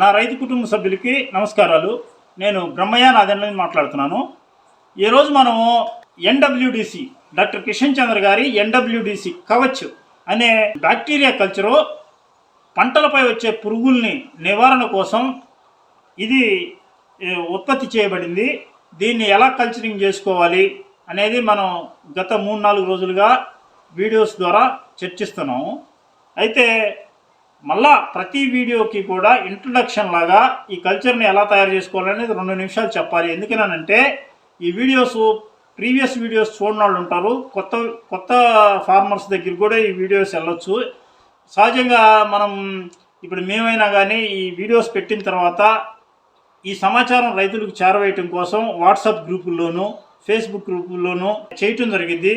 నా రైతు కుటుంబ సభ్యులకి నమస్కారాలు. నేను బ్రహ్మయ్య నాదెండ్లని మాట్లాడుతున్నాను. ఈరోజు మనము ఎన్డబ్ల్యూడిసి డాక్టర్ కిషన్ చంద్ర గారి ఎన్డబ్ల్యూడిసి కవచ్ అనే బ్యాక్టీరియా కల్చరు పంటలపై వచ్చే పురుగుల్ని నివారణ కోసం ఇది ఉత్పత్తి చేయబడింది. దీన్ని ఎలా కల్చరింగ్ చేసుకోవాలి అనేది మనం గత మూడు నాలుగు రోజులుగా వీడియోస్ ద్వారా చర్చిస్తున్నాము. అయితే మళ్ళా ప్రతి వీడియోకి కూడా ఇంట్రడక్షన్ లాగా ఈ కల్చర్ని ఎలా తయారు చేసుకోవాలనేది రెండు నిమిషాలు చెప్పాలి. ఎందుకనంటే ఈ వీడియోస్ ప్రీవియస్ వీడియోస్ చూడని వాళ్ళు ఉంటారు. కొత్త కొత్త ఫార్మర్స్ దగ్గర కూడా ఈ వీడియోస్ వెళ్ళొచ్చు. సహజంగా మనం ఇప్పుడు మేమైనా కానీ ఈ వీడియోస్ పెట్టిన తర్వాత ఈ సమాచారం రైతులకు చేరవేయటం కోసం వాట్సాప్ గ్రూపుల్లోనూ ఫేస్బుక్ గ్రూపుల్లోనూ చేయటం జరిగింది.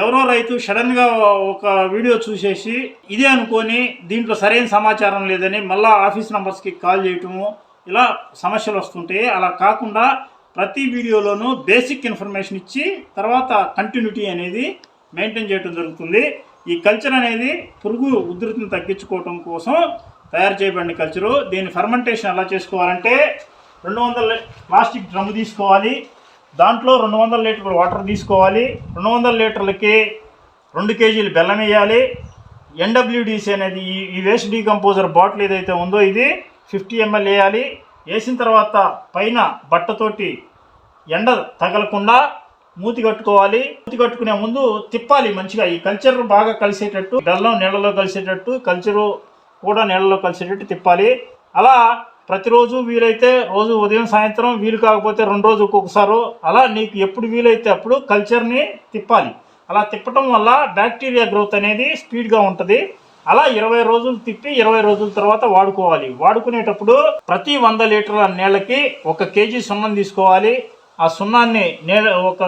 ఎవరో రైతు సడన్గా ఒక వీడియో చూసేసి ఇదే అనుకొని దీంట్లో సరైన సమాచారం లేదని మళ్ళీ ఆఫీస్ నంబర్స్కి కాల్ చేయటము ఇలా సమస్యలు వస్తుంటాయి అలా కాకుండా ప్రతి వీడియోలోనూ బేసిక్ ఇన్ఫర్మేషన్ ఇచ్చి తర్వాత కంటిన్యూటీ అనేది మెయింటైన్ చేయడం జరుగుతుంది. ఈ కల్చర్ అనేది పురుగు ఉధృతిని తగ్గించుకోవటం కోసం తయారు చేయబడిన కల్చరు దీని ఫర్మెంటేషన్ ఎలా చేసుకోవాలంటే రెండు వందల ప్లాస్టిక్ డ్రమ్ తీసుకోవాలి. దాంట్లో రెండు వందల లీటర్లు వాటర్ తీసుకోవాలి. రెండు వందల లీటర్లకి రెండు కేజీలు బెల్లం వేయాలి. ఎన్డబ్ల్యూడిసి అనేది ఈ ఈ వేస్ట్ డీకంపోజర్ బాటిల్ ఏదైతే ఉందో ఇది ఫిఫ్టీ ఎంఎల్ వేయాలి. వేసిన తర్వాత పైన బట్టతోటి ఎండ తగలకుండా మూతి కట్టుకోవాలి. మూతి కట్టుకునే ముందు తిప్పాలి మంచిగా. ఈ కల్చర్ బాగా కలిసేటట్టు బెల్లం నీళ్ళలో కలిసేటట్టు కల్చరు కూడా నీళ్ళలో కలిసేటట్టు తిప్పాలి. అలా ప్రతిరోజు వీలైతే రోజు ఉదయం సాయంత్రం వీలు కాకపోతే రెండు రోజు ఒక్కొక్కసారి అలా నీకు ఎప్పుడు వీలైతే అప్పుడు కల్చర్ని తిప్పాలి. అలా తిప్పటం వల్ల బ్యాక్టీరియా గ్రోత్ అనేది స్పీడ్గా ఉంటుంది. అలా ఇరవై రోజులు తిప్పి ఇరవై రోజుల తర్వాత వాడుకోవాలి. వాడుకునేటప్పుడు ప్రతి వంద లీటర్ల నీళ్ళకి ఒక కేజీ సున్నం తీసుకోవాలి. ఆ సున్నాన్ని నీళ్ళ ఒక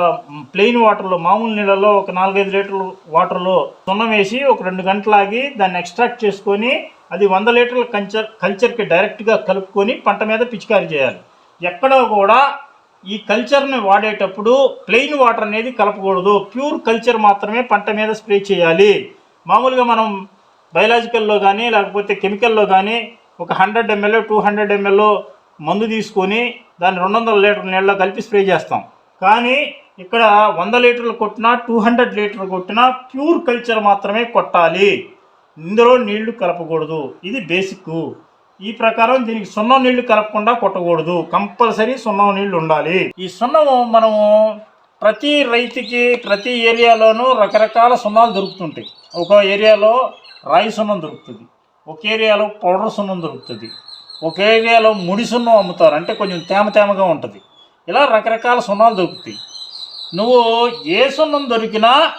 ప్లెయిన్ వాటర్లో మామూలు నీళ్ళలో ఒక నాలుగైదు లీటర్లు వాటర్లో సున్నం వేసి ఒక రెండు గంటలు ఆగి దాన్ని ఎక్స్ట్రాక్ట్ చేసుకొని అది వంద లీటర్ల కల్చర్ కల్చర్కి డైరెక్ట్గా కలుపుకొని పంట మీద పిచికారీ చేయాలి. ఎక్కడో కూడా ఈ కల్చర్ని వాడేటప్పుడు ప్లెయిన్ వాటర్ అనేది కలపకూడదు. ప్యూర్ కల్చర్ మాత్రమే పంట మీద స్ప్రే చేయాలి. మామూలుగా మనం బయలాజికల్లో కానీ లేకపోతే కెమికల్లో కానీ ఒక hundred ML two hundred ML మందు తీసుకొని దాన్ని రెండు వందల లీటర్ నీళ్ళలో కలిపి స్ప్రే చేస్తాం. కానీ ఇక్కడ వంద లీటర్లు కొట్టినా టూ హండ్రెడ్ లీటర్లు కొట్టినా ప్యూర్ కల్చర్ మాత్రమే కొట్టాలి. ఇందులో నీళ్ళు కలపకూడదు. ఇది బేసిక్ ఈ ప్రకారం దీనికి సున్నం నీళ్ళు కలపకుండా కొట్టకూడదు. కంపల్సరీ సున్నం నీళ్ళు ఉండాలి. ఈ సున్నము మనము ప్రతి రైతుకి ప్రతి ఏరియాలోనూ రకరకాల సున్నాలు దొరుకుతుంటాయి. ఒక ఏరియాలో రాయి సున్నం దొరుకుతుంది. ఒక ఏరియాలో పౌడర్ సున్నం దొరుకుతుంది. ఒక ఏరియాలో ముడి సున్నం అమ్ముతారు. అంటే కొంచెం తేమ తేమగా ఉంటుంది. ఇలా రకరకాల సున్నాలు దొరుకుతాయి. నువ్వు ఏ సున్నం దొరికినా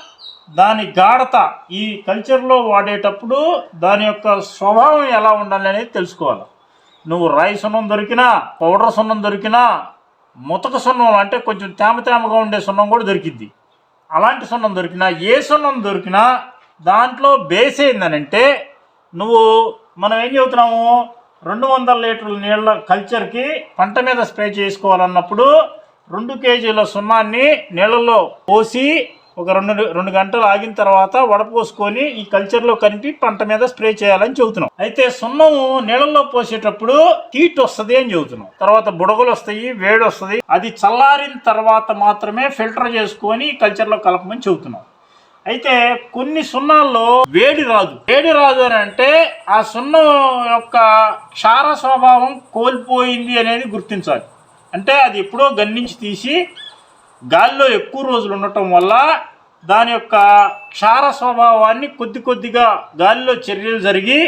దాని గాఢత ఈ కల్చర్లో వాడేటప్పుడు దాని యొక్క స్వభావం ఎలా ఉండాలి అనేది తెలుసుకోవాలి. నువ్వు రాయి సున్నం దొరికినా పౌడర్ సున్నం దొరికినా ముతక సున్నం అంటే కొంచెం తేమ తేమగా ఉండే సున్నం కూడా దొరికిద్ది. అలాంటి సున్నం దొరికినా ఏ సున్నం దొరికినా దాంట్లో బేస్ ఏందనంటే నువ్వు మనం ఏం చెబుతున్నాము? రెండు వందల లీటర్ల నీళ్ళ కల్చర్కి పంట మీద స్ప్రే చేసుకోవాలన్నప్పుడు రెండు కేజీల సున్నాన్ని నీళ్ళల్లో పోసి ఒక రెండు రెండు గంటలు ఆగిన తర్వాత వడపోసుకొని ఈ కల్చర్లో కలిపి పంట మీద స్ప్రే చేయాలని చెబుతున్నాం. అయితే సున్నము నీళ్ళల్లో పోసేటప్పుడు హీట్ వస్తుంది అని చెబుతున్నాం. తర్వాత బుడగలు వస్తాయి వేడి వస్తుంది. అది చల్లారిన తర్వాత మాత్రమే ఫిల్టర్ చేసుకొని ఈ కల్చర్లో కలపమని చెబుతున్నాం. అయితే కొన్ని సున్నాల్లో వేడి రాదు. వేడి రాదు అని అంటే ఆ సున్నం యొక్క క్షార స్వభావం కోల్పోయింది అనేది గుర్తించాలి. అంటే అది ఎప్పుడో గన్నించి తీసి గాలిలో ఎక్కువ రోజులు ఉండటం వల్ల దాని యొక్క క్షార స్వభావాన్ని కొద్ది కొద్దిగా గాలిలో చర్యలు జరిగి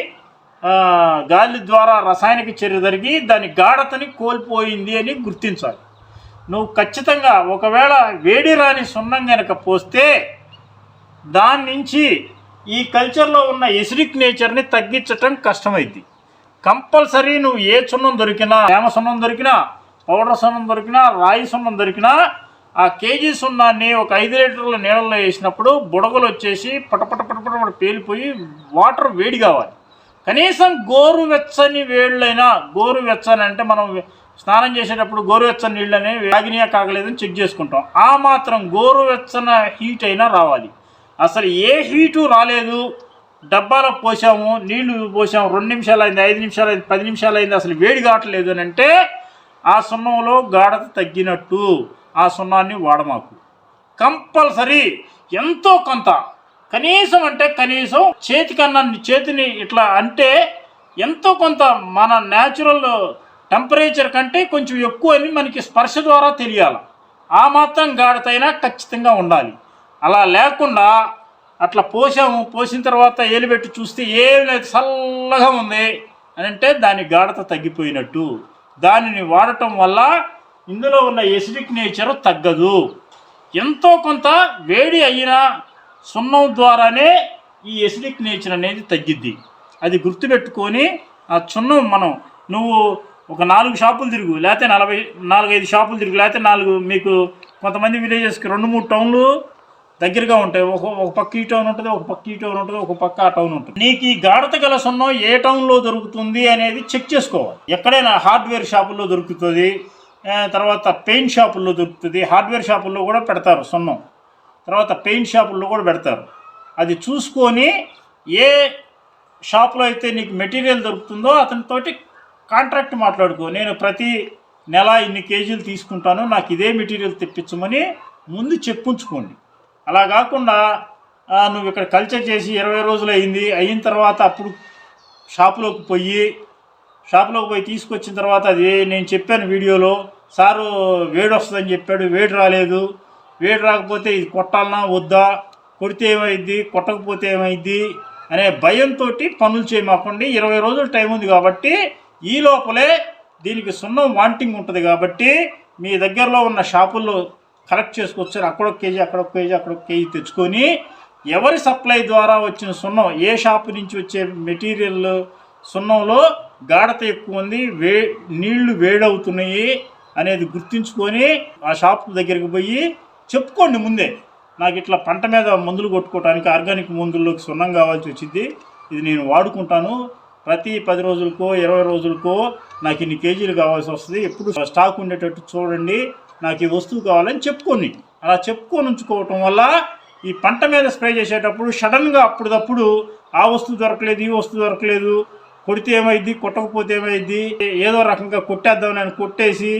గాలి ద్వారా రసాయనిక చర్య జరిగి దాని గాఢతని కోల్పోయింది అని గుర్తించాలి. నువ్వు ఖచ్చితంగా ఒకవేళ వేడి రాని సున్నం కనుక పోస్తే దాని నుంచి ఈ కల్చర్లో ఉన్న ఎసిడిక్ నేచర్ని తగ్గించటం కష్టమైద్ది కంపల్సరీ నువ్వు ఏ సున్నం దొరికినా తేమ సున్నం దొరికినా పౌడర్ సున్నం దొరికినా రాయి సున్నం దొరికినా ఆ కేజీ సున్నాన్ని ఒక ఐదు లీటర్ల నీళ్ళలో వేసినప్పుడు బుడగలు వచ్చేసి పటపట పటపట పేలిపోయి వాటర్ వేడి కావాలి. కనీసం గోరువెచ్చని వేళ్ళైనా గోరువెచ్చని అంటే మనం స్నానం చేసేటప్పుడు గోరువెచ్చని నీళ్ళు అనేవి కాగలేదని చెక్ చేసుకుంటాం. ఆ మాత్రం గోరువెచ్చన హీట్ అయినా రావాలి. అసలు ఏ హీటు రాలేదు. డబ్బాలో పోసాము నీళ్ళు పోసాము రెండు నిమిషాలు అయింది ఐదు నిమిషాలు అయింది పది నిమిషాలు అయింది అసలు వేడి కావట్లేదు అని అంటే ఆ సున్నంలో గాఢత తగ్గినట్టు. ఆ సున్నాన్ని వాడమాకు. కంపల్సరీ ఎంతో కొంత. కనీసం అంటే కనీసం చేతికన్నా చేతిని ఇట్లా అంటే ఎంతో కొంత మన న్యాచురల్ టెంపరేచర్ కంటే కొంచెం ఎక్కువ అని మనకి స్పర్శ ద్వారా తెలియాలి. ఆ మాత్రం గాఢతైనా ఖచ్చితంగా ఉండాలి. అలా లేకుండా అట్లా పోసాము పోసిన తర్వాత ఏలిపెట్టి చూస్తే ఏం లేదు చల్లగా ఉంది అని అంటే దాని గాఢత తగ్గిపోయినట్టు. దానిని వాడటం వల్ల ఇందులో ఉన్న ఎసిడిక్ నేచర్ తగ్గదు. ఎంతో కొంత వేడి అయిన సున్నం ద్వారానే ఈ ఎసిడిక్ నేచర్ అనేది తగ్గిద్ది. అది గుర్తుపెట్టుకొని ఆ సున్నం మనం నువ్వు ఒక నాలుగు షాపులు తిరుగు లేకపోతే నలభై నాలుగైదు షాపులు తిరుగు లేకపోతే నాలుగు మీకు కొంతమంది విలేజెస్కి రెండు మూడు టౌన్లు దగ్గరగా ఉంటాయి. ఒక ఒక పక్క ఈ టౌన్ ఉంటుంది ఒక పక్క ఈ టౌన్ ఉంటుంది ఒక పక్క ఆ టౌన్ ఉంటుంది. నీకు ఈ గాఢత గల సున్నం ఏ టౌన్లో దొరుకుతుంది అనేది చెక్ చేసుకోవాలి. ఎక్కడైనా హార్డ్వేర్ షాపుల్లో దొరుకుతుంది. తర్వాత పెయింట్ షాపుల్లో దొరుకుతుంది హార్డ్వేర్ షాపుల్లో కూడా పెడతారు సున్నం. తర్వాత పెయింట్ షాపుల్లో కూడా పెడతారు. అది చూసుకొని ఏ షాప్లో అయితే నీకు మెటీరియల్ దొరుకుతుందో అతనితోటి కాంట్రాక్ట్ మాట్లాడుకో. నేను ప్రతి నెల ఇన్ని కేజీలు తీసుకుంటాను నాకు ఇదే మెటీరియల్ తెప్పించమని ముందు చెప్పుంచుకోండి. అలా కాకుండా నువ్వు ఇక్కడ కల్చర్ చేసి ఇరవై రోజులు అయింది అయిన తర్వాత అప్పుడు షాపులోకి పోయి షాపులోకి పోయి తీసుకొచ్చిన తర్వాత అది నేను చెప్పాను వీడియోలో సారు వేడి వస్తుందని చెప్పాడు వేడి రాలేదు. వేడి రాకపోతే ఇది కొట్టాలనా వద్దా? కొడితే ఏమైద్ది కొట్టకపోతే ఏమైద్ది అనే భయంతో పనులు చేయమాకండి ఇరవై రోజులు టైం ఉంది కాబట్టి ఈ లోపలే దీనికి సున్నం వాంటింగ్ ఉంటుంది కాబట్టి మీ దగ్గరలో ఉన్న షాపుల్లో కలెక్ట్ చేసుకొచ్చారు. అక్కడ ఒక కేజీ అక్కడ ఒక కేజీ అక్కడ ఒక కేజీ తెచ్చుకొని ఎవరి సప్లై ద్వారా వచ్చిన సున్నం ఏ షాపు నుంచి వచ్చే మెటీరియల్ సున్నంలో గాఢత ఎక్కువ ఉంది వే నీళ్ళు వేడవుతున్నాయి. అనేది గుర్తుంచుకొని ఆ షాప్ దగ్గరికి పోయి చెప్పుకోండి ముందే. నాకు ఇట్లా పంట మీద మందులు కొట్టుకోవడానికి ఆర్గానిక్ మందుల్లోకి సున్నం కావాల్సి వచ్చింది. ఇది నేను వాడుకుంటాను. ప్రతి పది రోజులకో ఇరవై రోజులకో నాకు ఇన్ని కేజీలు కావాల్సి వస్తుంది. ఎప్పుడు స్టాక్ ఉండేటట్టు చూడండి. నాకు ఈ వస్తువు కావాలని చెప్పుకొని అలా చెప్పుకొని ఉంచుకోవటం వల్ల ఈ పంట మీద స్ప్రే చేసేటప్పుడు సడన్గా అప్పుడప్పుడు ఆ వస్తువు దొరకలేదు ఈ వస్తువు దొరకలేదు. కొడితే ఏమైద్ది కొట్టకపోతే ఏమైద్ది? ఏదో రకంగా కొట్టేద్దామని అని కొట్టేసి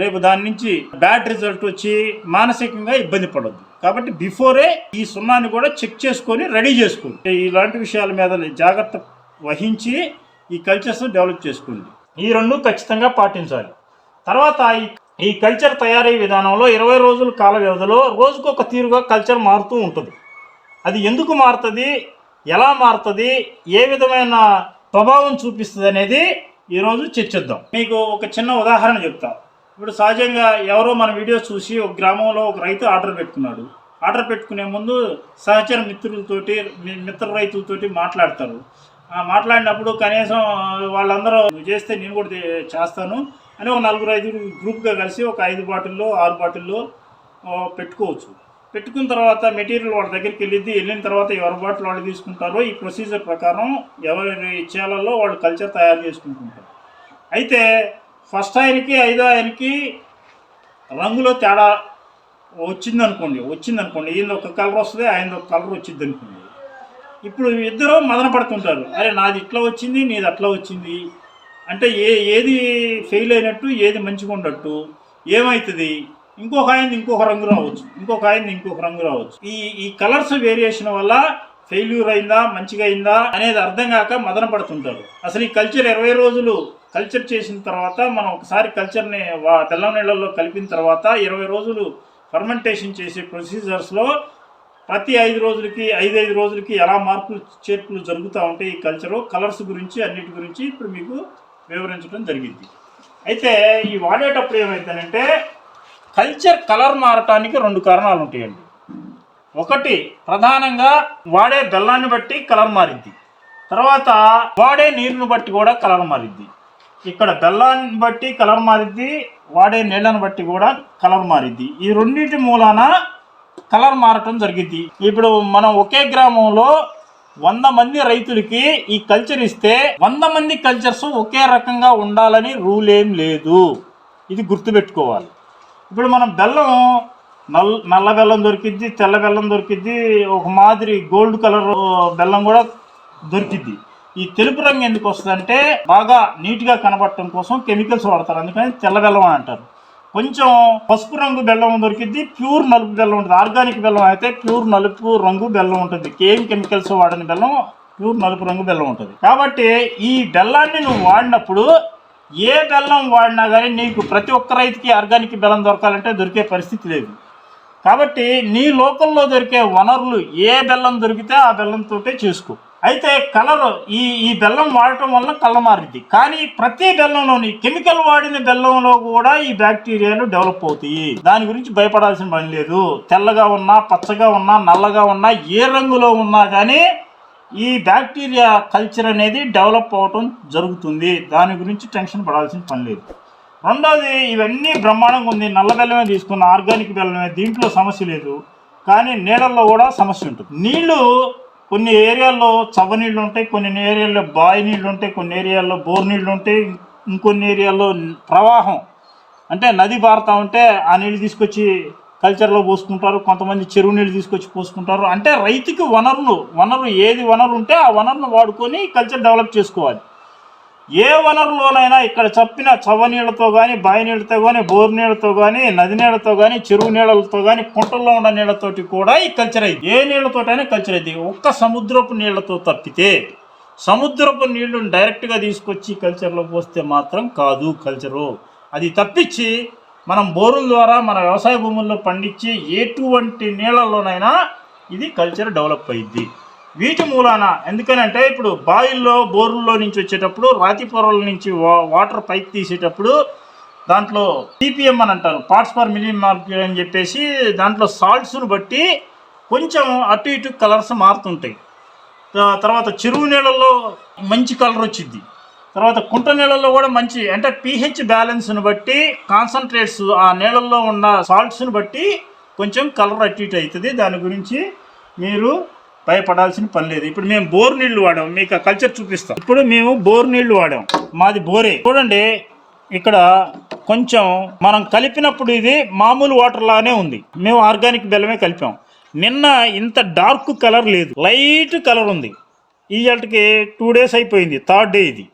రేపు దాని నుంచి బ్యాడ్ రిజల్ట్ వచ్చి మానసికంగా ఇబ్బంది పడద్దు. కాబట్టి బిఫోరే ఈ సున్నాన్ని కూడా చెక్ చేసుకొని రెడీ చేసుకోండి. ఇలాంటి విషయాల మీద జాగ్రత్త వహించి ఈ కల్చర్స్ డెవలప్ చేసుకోండి. ఈ రెండు ఖచ్చితంగా పాటించాలి. తర్వాత ఈ కల్చర్ తయారీ విధానంలో ఇరవై రోజుల కాల వ్యవధిలో రోజుకొక తీరుగా కల్చర్ మారుతూ ఉంటుంది. అది ఎందుకు మారుతుంది? ఎలా మారుతుంది? ఏ విధమైన ప్రభావం చూపిస్తుంది అనేది ఈరోజు చర్చిద్దాం. మీకు ఒక చిన్న ఉదాహరణ చెప్తా. ఇప్పుడు సహజంగా ఎవరో మన వీడియో చూసి ఒక గ్రామంలో ఒక రైతు ఆర్డర్ పెట్టుకున్నాడు. ఆర్డర్ పెట్టుకునే ముందు సహచర మిత్రులతోటి మిత్ర రైతులతోటి మాట్లాడతారు. ఆ మాట్లాడినప్పుడు కనీసం వాళ్ళందరూ చేస్తే నేను కూడా చేస్తాను అని ఒక నలుగురు ఐదుగురు గ్రూప్గా కలిసి ఒక ఐదు బాటిల్లో ఆరు బాటిల్లో పెట్టుకోవచ్చు. పెట్టుకున్న తర్వాత మెటీరియల్ వాళ్ళ దగ్గరికి వెళ్ళిద్ది. వెళ్ళిన తర్వాత ఎవరి బాటిల్ వాళ్ళు తీసుకుంటారో ఈ ప్రొసీజర్ ప్రకారం ఎవరి చేయాలలో వాళ్ళు కల్చర్ తయారు చేసుకుంటుంటారు. అయితే ఫస్ట్ ఆయనకి ఐదో ఆయనకి రంగులో తేడా వచ్చిందనుకోండి వచ్చిందనుకోండి. ఈయన ఒక కలర్ వస్తుంది ఆయన ఒక కలర్ వచ్చింది అనుకోండి ఇప్పుడు ఇద్దరు మదన పడుతుంటారు. అరే నాది ఇట్లా వచ్చింది నీది అట్లా వచ్చింది. అంటే ఏ ఏది ఫెయిల్ అయినట్టు ఏది మంచిగా ఉన్నట్టు ఏమవుతుంది ఇంకొక ఆయన ఇంకొక రంగు రావచ్చు. ఇంకొక ఆయన ఇంకొక రంగు రావచ్చు. ఈ ఈ కలర్స్ వేరియేషన్ వల్ల ఫెయిల్యూర్ అయిందా మంచిగా అయిందా అనేది అర్థం కాక మదన పడుతుంటారు. అసలు ఈ కల్చర్ ఇరవై రోజులు కల్చర్ చేసిన తర్వాత మనం ఒకసారి కల్చర్ని వా తెల్ల నీళ్ళల్లో కలిపిన తర్వాత ఇరవై రోజులు ఫర్మెంటేషన్ చేసే ప్రొసీజర్స్లో ప్రతి ఐదు రోజులకి ఐదు ఐదు రోజులకి ఎలా మార్పులు చేర్పులు జరుగుతూ ఉంటాయి ఈ కల్చరు కలర్స్ గురించి అన్నిటి గురించి ఇప్పుడు మీకు వివరించడం జరిగింది. అయితే ఈ వాడేటప్పుడు ఏమైందనంటే కల్చర్ కలర్ మారటానికి రెండు కారణాలు ఉంటాయండి. ఒకటి ప్రధానంగా వాడే బెల్లాన్ని బట్టి కలర్ మారిద్ది తర్వాత వాడే నీరుని బట్టి కూడా కలర్ మారిద్ది ఇక్కడ బెల్లాన్ని బట్టి కలర్ మారిద్ది వాడే నీళ్ళని బట్టి కూడా కలర్ మారిద్ది. ఈ రెండింటి మూలాన కలర్ మారటం జరిగింది ఇప్పుడు మనం ఒకే గ్రామంలో వంద మంది రైతులకి ఈ కల్చర్ ఇస్తే వంద మంది కల్చర్స్ ఒకే రకంగా ఉండాలని రూల్ ఏం లేదు. ఇది గుర్తుపెట్టుకోవాలి. ఇప్పుడు మనం బెల్లం నల్ నల్ల బెల్లం దొరికిద్ది తెల్ల బెల్లం దొరికిద్ది ఒక మాదిరి గోల్డ్ కలర్ బెల్లం కూడా దొరికిద్ది. ఈ తెలుపు రంగు ఎందుకు వస్తుందంటే బాగా నీట్గా కనబడటం కోసం కెమికల్స్ వాడతారు. అందుకని తెల్ల బెల్లం అని అంటారు. కొంచెం పసుపు రంగు బెల్లం దొరికిద్ది ప్యూర్ నలుపు బెల్లం ఉంటుంది. ఆర్గానిక్ బెల్లం అయితే ప్యూర్ నలుపు రంగు బెల్లం ఉంటుంది. ఏం కెమికల్స్ వాడని బెల్లం? ప్యూర్ నలుపు రంగు బెల్లం ఉంటుంది. కాబట్టి ఈ బెల్లాన్ని నువ్వు వాడినప్పుడు ఏ బెల్లం వాడినా కానీ నీకు ప్రతి ఒక్క రైతుకి ఆర్గానిక్ బెల్లం దొరకాలంటే దొరికే పరిస్థితి లేదు. కాబట్టి నీ లోకల్లో దొరికే వనరులు ఏ బెల్లం దొరికితే ఆ బెల్లంతో చేసుకో. అయితే కలర్ ఈ ఈ బెల్లం వాడటం వల్ల కళ్ళ మారింది. కానీ ప్రతి బెల్లంలోని కెమికల్ వాడిన బెల్లంలో కూడా ఈ బ్యాక్టీరియాలు డెవలప్ అవుతాయి. దాని గురించి భయపడాల్సిన పని లేదు. తెల్లగా ఉన్నా పచ్చగా ఉన్నా నల్లగా ఉన్నా ఏ రంగులో ఉన్నా కానీ ఈ బ్యాక్టీరియా కల్చర్ అనేది డెవలప్ అవటం జరుగుతుంది. దాని గురించి టెన్షన్ పడాల్సిన పని లేదు. రెండోది ఇవన్నీ బ్రహ్మాండంగా ఉంది. నల్ల బెల్లమే తీసుకున్న ఆర్గానిక్ బెల్లమే. దీంట్లో సమస్య లేదు. కానీ నీళ్ళల్లో కూడా సమస్య ఉంటుంది. నీళ్ళు కొన్ని ఏరియాల్లో చవనీళ్ళు ఉంటాయి కొన్ని ఏరియాల్లో బావి నీళ్ళు ఉంటాయి కొన్ని ఏరియాల్లో బోర్ నీళ్ళు ఉంటాయి ఇంకొన్ని ఏరియాల్లో ప్రవాహం. అంటే నది పారుతా ఉంటే ఆ నీళ్ళు తీసుకొచ్చి కల్చర్లో పోసుకుంటారు కొంతమంది చెరువు నీళ్ళు తీసుకొచ్చి పోసుకుంటారు. అంటే రైతుకి వనరులు వనరు ఏది వనరు ఉంటే ఆ వనరును వాడుకొని కల్చర్ డెవలప్ చేసుకోవాలి. ఏ వనరులోనైనా ఇక్కడ చెప్పిన చవ్వనీళ్ళతో కానీ బావి నీళ్ళతో కానీ బోర్ నీళ్ళతో కానీ నది నీళ్ళతో కానీ చెరువు నీళ్ళతో కానీ కుంటల్లో ఉన్న నీళ్ళతోటి కూడా ఈ కల్చర్ అయింది. ఏ నీళ్ళతోటైనా కల్చర్ అయింది. ఒక్క సముద్రపు నీళ్ళతో తప్పితే సముద్రపు నీళ్ళను డైరెక్ట్గా తీసుకొచ్చి కల్చర్లో పోస్తే మాత్రం కాదు కల్చరు. అది తప్పించి మనం బోరుల ద్వారా మన వ్యవసాయ భూముల్లో పండించి ఎటువంటి నీళ్ళలోనైనా ఇది కల్చర్ డెవలప్ అయింది. వీటి మూలాన ఎందుకనంటే ఇప్పుడు బాయిల్లో బోరుల్లో నుంచి వచ్చేటప్పుడు రాతి పొరల నుంచి వా- వాటర్ పైకి తీసేటప్పుడు దాంట్లో టీపీఎం అని అంటారు పార్ట్స్ పర్ మిలియన్ మార్కెట్ అని చెప్పేసి దాంట్లో సాల్ట్స్ను బట్టి కొంచెం అటు ఇటు కలర్స్ మారుతుంటాయి. తర్వాత చెరువు నీళ్ళల్లో మంచి కలర్ వచ్చింది తర్వాత కుంట నీళ్ళల్లో కూడా మంచి అంటే పిహెచ్ బ్యాలెన్స్ని బట్టి కాన్సన్ట్రేట్స్ ఆ నీళ్ళల్లో ఉన్న సాల్ట్స్ని బట్టి కొంచెం కలర్ అటు ఇటు అవుతుంది. దాని గురించి మీరు భయపడాల్సిన పని లేదు. ఇప్పుడు మేము బోర్ నీళ్ళు వాడాం. మీకు ఆ కల్చర్ చూపిస్తాం. ఇప్పుడు మేము బోర్ నీళ్ళు వాడాం. మాది బోరే. చూడండి ఇక్కడ కొంచెం మనం కలిపినప్పుడు ఇది మామూలు వాటర్ లానే ఉంది. మేము ఆర్గానిక్ బెల్లమే కలిపాం. నిన్న ఇంత డార్క్ కలర్ లేదు. లైట్ కలర్ ఉంది. ఇవాళకి టూ డేస్ అయిపోయింది. థర్డ్ డే ఇది.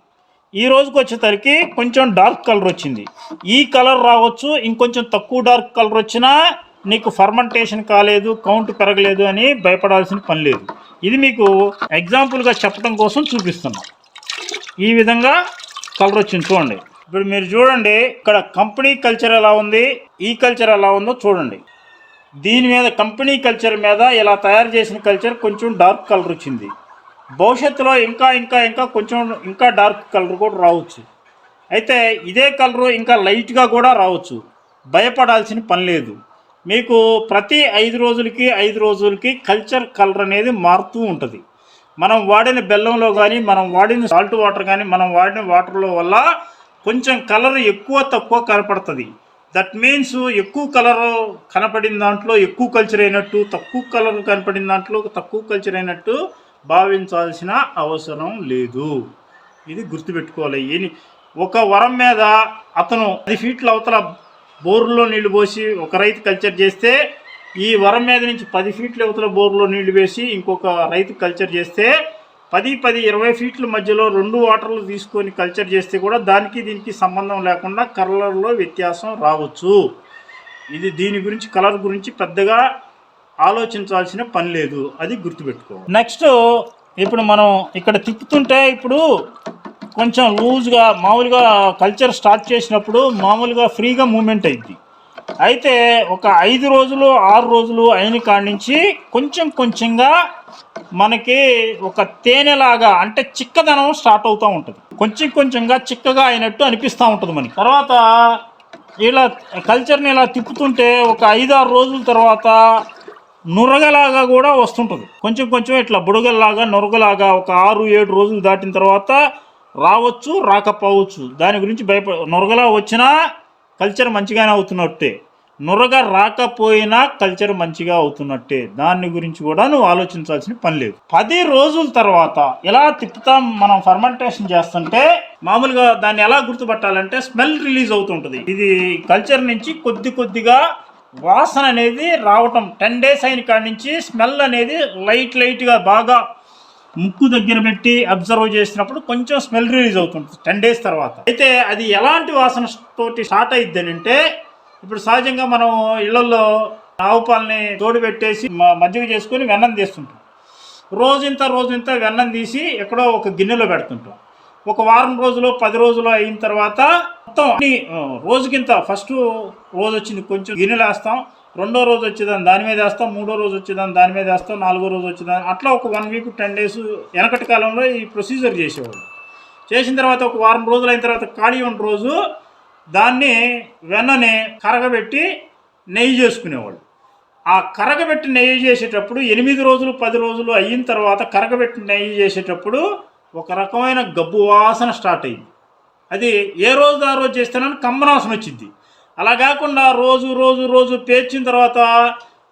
ఈ రోజుకి వచ్చేసరికి కొంచెం డార్క్ కలర్ వచ్చింది. ఈ కలర్ రావచ్చు. ఇంకొంచెం తక్కువ డార్క్ కలర్ వచ్చినా నీకు ఫర్మెంటేషన్ కాలేదు కౌంట్ పెరగలేదు అని భయపడాల్సిన పని లేదు. ఇది మీకు ఎగ్జాంపుల్గా చెప్పడం కోసం చూపిస్తున్నాం. ఈ విధంగా కలర్ వచ్చింది చూడండి. ఇప్పుడు మీరు చూడండి ఇక్కడ కంపెనీ కల్చర్ ఎలా ఉంది ఈ కల్చర్ ఎలా ఉందో చూడండి. దీని మీద కంపెనీ కల్చర్ మీద ఇలా తయారు చేసిన కల్చర్ కొంచెం డార్క్ కలర్ వచ్చింది. భవిష్యత్తులో ఇంకా ఇంకా ఇంకా కొంచెం ఇంకా డార్క్ కలర్ కూడా రావచ్చు. అయితే ఇదే కలరు ఇంకా లైట్గా కూడా రావచ్చు. భయపడాల్సిన పని లేదు. మీకు ప్రతి ఐదు రోజులకి ఐదు రోజులకి కల్చర్ కలర్ అనేది మారుతూ ఉంటుంది. మనం వాడిన బెల్లంలో కానీ మనం వాడిన సాల్ట్ వాటర్ కానీ మనం వాడిన వాటర్లో వల్ల కొంచెం కలర్ ఎక్కువ తక్కువ కనపడుతుంది. దట్ మీన్స్ ఎక్కువ కలర్ కనపడిన దాంట్లో ఎక్కువ కల్చర్ అయినట్టు తక్కువ కలర్ కనపడిన దాంట్లో తక్కువ కల్చర్ అయినట్టు భావించాల్సిన అవసరం లేదు. ఇది గుర్తుపెట్టుకోవాలి. ఏని ఒక వరం మీద అతను పది ఫీట్ల అవతల బోర్లో నీళ్ళు పోసి ఒక రైతు కల్చర్ చేస్తే ఈ వరం మీద నుంచి పది ఫీట్ల ఇవతల బోర్లో నీళ్ళు వేసి ఇంకొక రైతు కల్చర్ చేస్తే పది పది ఇరవై ఫీట్ల మధ్యలో రెండు వాటర్లు తీసుకొని కల్చర్ చేస్తే కూడా దానికి దీనికి సంబంధం లేకుండా కలర్లో వ్యత్యాసం రావచ్చు. ఇది దీని గురించి కలర్ గురించి పెద్దగా ఆలోచించాల్సిన పని లేదు. అది గుర్తుపెట్టుకో. నెక్స్ట్ ఇప్పుడు మనం ఇక్కడ తిప్పుతుంటే ఇప్పుడు కొంచెం లూజ్గా మామూలుగా కల్చర్ స్టార్ట్ చేసినప్పుడు మామూలుగా ఫ్రీగా మూమెంట్ అయింది. అయితే ఒక ఐదు రోజులు ఆరు రోజులు అయిన కాడి నుంచి కొంచెం కొంచెంగా మనకి ఒక తేనెలాగా అంటే చిక్కదనం స్టార్ట్ అవుతూ ఉంటుంది. కొంచెం కొంచెంగా చిక్కగా అయినట్టు అనిపిస్తూ ఉంటుంది మనకి. తర్వాత ఇలా కల్చర్ని ఇలా తిప్పుతుంటే ఒక ఐదు ఆరు రోజుల తర్వాత నురగలాగా కూడా వస్తుంటుంది. కొంచెం కొంచెం ఇట్లా బుడగల్లాగా నురగలాగా ఒక ఆరు ఏడు రోజులు దాటిన తర్వాత రావచ్చు రాకపోవచ్చు. దాని గురించి భయప నొరగలా వచ్చినా కల్చర్ మంచిగానే అవుతున్నట్టే. నొరగ రాకపోయినా కల్చర్ మంచిగా అవుతున్నట్టే. దాని గురించి కూడా నువ్వు ఆలోచించాల్సిన పని లేదు. పది రోజుల తర్వాత ఎలా తిప్పుతాం మనం ఫర్మెంటేషన్ చేస్తుంటే మామూలుగా దాన్ని ఎలా గుర్తుపట్టాలంటే స్మెల్ రిలీజ్ అవుతుంటుంది ఇది కల్చర్ నుంచి కొద్ది కొద్దిగా వాసన అనేది రావటం. టెన్ డేస్ అయిన కాడి నుంచి స్మెల్ అనేది లైట్ లైట్గా బాగా ముక్కు దగ్గర పెట్టి అబ్జర్వ్ చేసినప్పుడు కొంచెం స్మెల్ రిలీజ్ అవుతుంది టెన్ డేస్ తర్వాత. అయితే అది ఎలాంటి వాసన తోటి స్టార్ట్ అయ్యిద్ది అంటే ఇప్పుడు సహజంగా మనం ఇళ్ళలో ఆవు పాలని తోడు పెట్టేసి మ- మజ్జిగ చేసుకొని వెన్నం తీస్తుంటాం. రోజుంత రోజుంత వెన్నం తీసి ఎక్కడో ఒక గిన్నెలో పెడుతుంటాం. ఒక వారం రోజులు పది రోజులు అయిన తర్వాత మొత్తం అన్ని రోజుకింత ఫస్ట్ రోజు వచ్చింది కొంచెం గిన్నెలు వేస్తాం రెండో రోజు వచ్చేదాన్ని దాని మీద వేస్తాం మూడో రోజు వచ్చేదాన్ని దాని మీద వేస్తాం నాలుగో రోజు వచ్చేదాన్ని. అట్లా ఒక వన్ వీక్ టెన్ డేస్ వెనకటి కాలంలో ఈ ప్రొసీజర్ చేసేవాళ్ళు. చేసిన తర్వాత ఒక వారం రోజులు అయిన తర్వాత ఖాళీ ఉన్న రోజు దాన్ని వెన్నని కరగబెట్టి నెయ్యి చేసుకునేవాళ్ళు. ఆ కరగబెట్టి నెయ్యి చేసేటప్పుడు ఎనిమిది రోజులు పది రోజులు అయిన తర్వాత కరగబెట్టి నెయ్యి చేసేటప్పుడు ఒక రకమైన గబ్బు వాసన స్టార్ట్ అయింది. అది ఏ రోజు ఆ రోజు చేస్తేనని కమ్మనాసన వచ్చింది. అలా కాకుండా రోజు రోజు రోజు పేర్చిన తర్వాత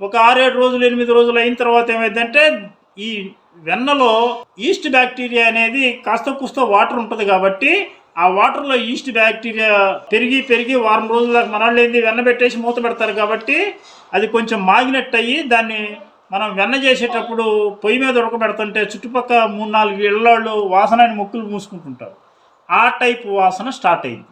ఒక ఆరేడు రోజులు ఎనిమిది రోజులు అయిన తర్వాత ఏమైందంటే ఈ వెన్నలో ఈస్ట్ బ్యాక్టీరియా అనేది కాస్త కుస్త వాటర్ ఉంటుంది కాబట్టి ఆ వాటర్లో ఈస్ట్ బ్యాక్టీరియా పెరిగి పెరిగి వారం రోజుల దాకా మనవాళ్ళు ఏంది వెన్న పెట్టేసి మూత పెడతారు కాబట్టి అది కొంచెం మాగినట్టు అయ్యి దాన్ని మనం వెన్న చేసేటప్పుడు పొయ్యి మీద ఉడకబెడుతుంటే చుట్టుపక్కల మూడు నాలుగు ఇళ్ళవాళ్ళు వాసనని ముక్కులు మూసుకుంటుంటారు. ఆ టైప్ వాసన స్టార్ట్ అయింది.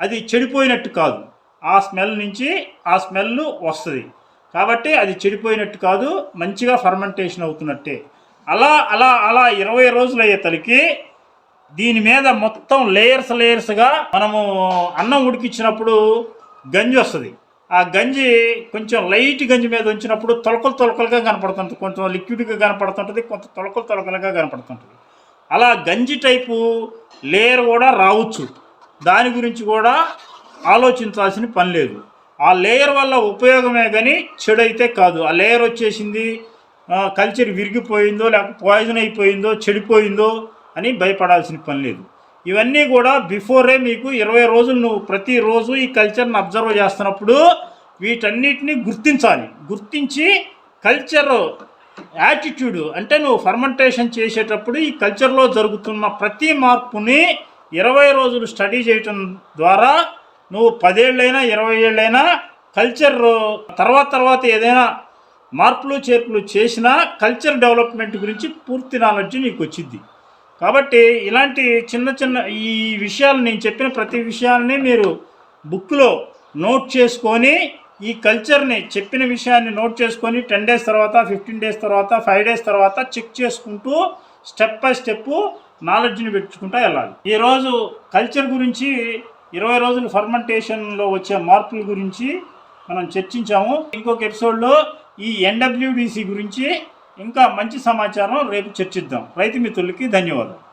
అది చెడిపోయినట్టు కాదు. ఆ స్మెల్ నుంచి ఆ స్మెల్ వస్తుంది. కాబట్టి అది చెడిపోయినట్టు కాదు మంచిగా ఫర్మెంటేషన్ అవుతున్నట్టే. అలా అలా అలా ఇరవై రోజులు అయ్యేతలికి దీని మీద మొత్తం లేయర్స్ లేయర్స్గా మనము అన్నం ఉడికించినప్పుడు గంజి వస్తుంది. ఆ గంజి కొంచెం లైట్ గంజి మీద ఉంచినప్పుడు తొలకలు తొలకలుగా కనపడుతుంటుంది. కొంచెం లిక్విడ్గా కనపడుతుంటుంది కొంత తొలకలు తొలకలుగా కనపడుతుంటుంది. అలా గంజి టైపు లేయర్ కూడా రావచ్చు. దాని గురించి కూడా ఆలోచించాల్సిన పని లేదు. ఆ లేయర్ వల్ల ఉపయోగమే కానీ చెడు అయితే కాదు. ఆ లేయర్ వచ్చేసింది కల్చర్ విరిగిపోయిందో లేక పాయిజన్ అయిపోయిందో చెడిపోయిందో అని భయపడాల్సిన పని లేదు. ఇవన్నీ కూడా బిఫోరే మీకు ఇరవై రోజులు నువ్వు ప్రతిరోజు ఈ కల్చర్ని అబ్జర్వ్ చేస్తున్నప్పుడు వీటన్నిటిని గుర్తించాలి. గుర్తించి కల్చర్ యాటిట్యూడ్ అంటే నువ్వు ఫర్మెంటేషన్ చేసేటప్పుడు ఈ కల్చర్లో జరుగుతున్న ప్రతి మార్పుని ఇరవై రోజులు స్టడీ చేయటం ద్వారా నువ్వు పదేళ్ళైనా ఇరవై ఏళ్ళైనా కల్చర్ తర్వాత తర్వాత ఏదైనా మార్పులు చేర్పులు చేసినా కల్చర్ డెవలప్మెంట్ గురించి పూర్తి నాలెడ్జ్ నీకు వచ్చింది. కాబట్టి ఇలాంటి చిన్న చిన్న ఈ విషయాలు నేను చెప్పిన ప్రతి విషయాన్ని మీరు బుక్లో నోట్ చేసుకొని ఈ కల్చర్ని చెప్పిన విషయాన్ని నోట్ చేసుకొని టెన్ డేస్ తర్వాత ఫిఫ్టీన్ డేస్ తర్వాత ఫైవ్ డేస్ తర్వాత చెక్ చేసుకుంటూ స్టెప్ బై స్టెప్ నాలెడ్జ్ని పెట్టుకుంటూ వెళ్ళాలి. ఈరోజు కల్చర్ గురించి ఇరవై రోజులు ఫర్మెంటేషన్లో వచ్చే మార్పుల గురించి మనం చర్చించాము. ఇంకొక ఎపిసోడ్లో ఈ ఎన్డబ్ల్యూడిసి గురించి ఇంకా మంచి సమాచారం రేపు చర్చిద్దాం. రైతు మిత్రులకి ధన్యవాదాలు.